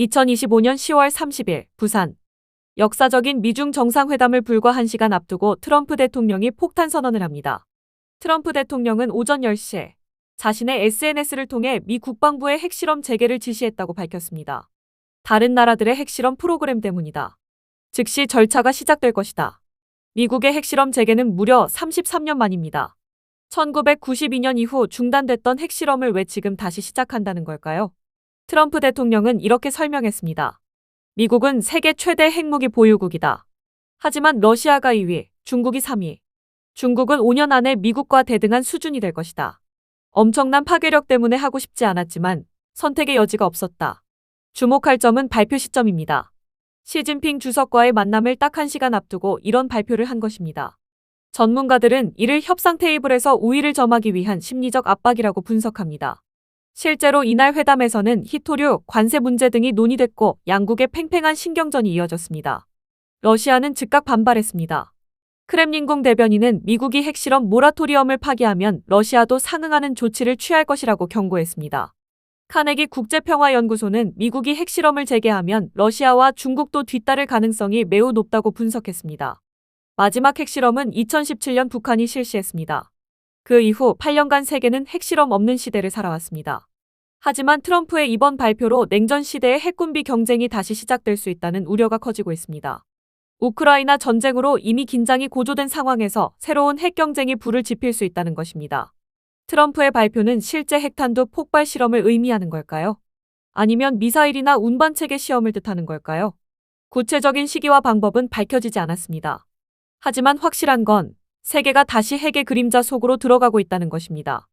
2025년 10월 30일 부산 역사적인 미중 정상회담을 불과 1시간 앞두고 트럼프 대통령이 폭탄 선언을 합니다. 트럼프 대통령은 오전 10시에 자신의 SNS를 통해 미 국방부의 핵실험 재개를 지시했다고 밝혔습니다. 다른 나라들의 핵실험 프로그램 때문이다. 즉시 절차가 시작될 것이다. 미국의 핵실험 재개는 무려 33년 만입니다. 1992년 이후 중단됐던 핵실험을 왜 지금 다시 시작한다는 걸까요? 트럼프 대통령은 이렇게 설명했습니다. 미국은 세계 최대 핵무기 보유국이다. 하지만 러시아가 2위, 중국이 3위. 중국은 5년 안에 미국과 대등한 수준이 될 것이다. 엄청난 파괴력 때문에 하고 싶지 않았지만 선택의 여지가 없었다. 주목할 점은 발표 시점입니다. 시진핑 주석과의 만남을 딱 한 시간 앞두고 이런 발표를 한 것입니다. 전문가들은 이를 협상 테이블에서 우위를 점하기 위한 심리적 압박이라고 분석합니다. 실제로 이날 회담에서는 히토류, 관세 문제 등이 논의됐고 양국의 팽팽한 신경전이 이어졌습니다. 러시아는 즉각 반발했습니다. 크렘린궁 대변인은 미국이 핵실험 모라토리엄을 파기하면 러시아도 상응하는 조치를 취할 것이라고 경고했습니다. 카네기 국제평화연구소는 미국이 핵실험을 재개하면 러시아와 중국도 뒤따를 가능성이 매우 높다고 분석했습니다. 마지막 핵실험은 2017년 북한이 실시했습니다. 그 이후 8년간 세계는 핵실험 없는 시대를 살아왔습니다. 하지만 트럼프의 이번 발표로 냉전 시대의 핵군비 경쟁이 다시 시작될 수 있다는 우려가 커지고 있습니다. 우크라이나 전쟁으로 이미 긴장이 고조된 상황에서 새로운 핵 경쟁이 불을 지필 수 있다는 것입니다. 트럼프의 발표는 실제 핵탄두 폭발 실험을 의미하는 걸까요? 아니면 미사일이나 운반 체계 시험을 뜻하는 걸까요? 구체적인 시기와 방법은 밝혀지지 않았습니다. 하지만 확실한 건 세계가 다시 핵의 그림자 속으로 들어가고 있다는 것입니다.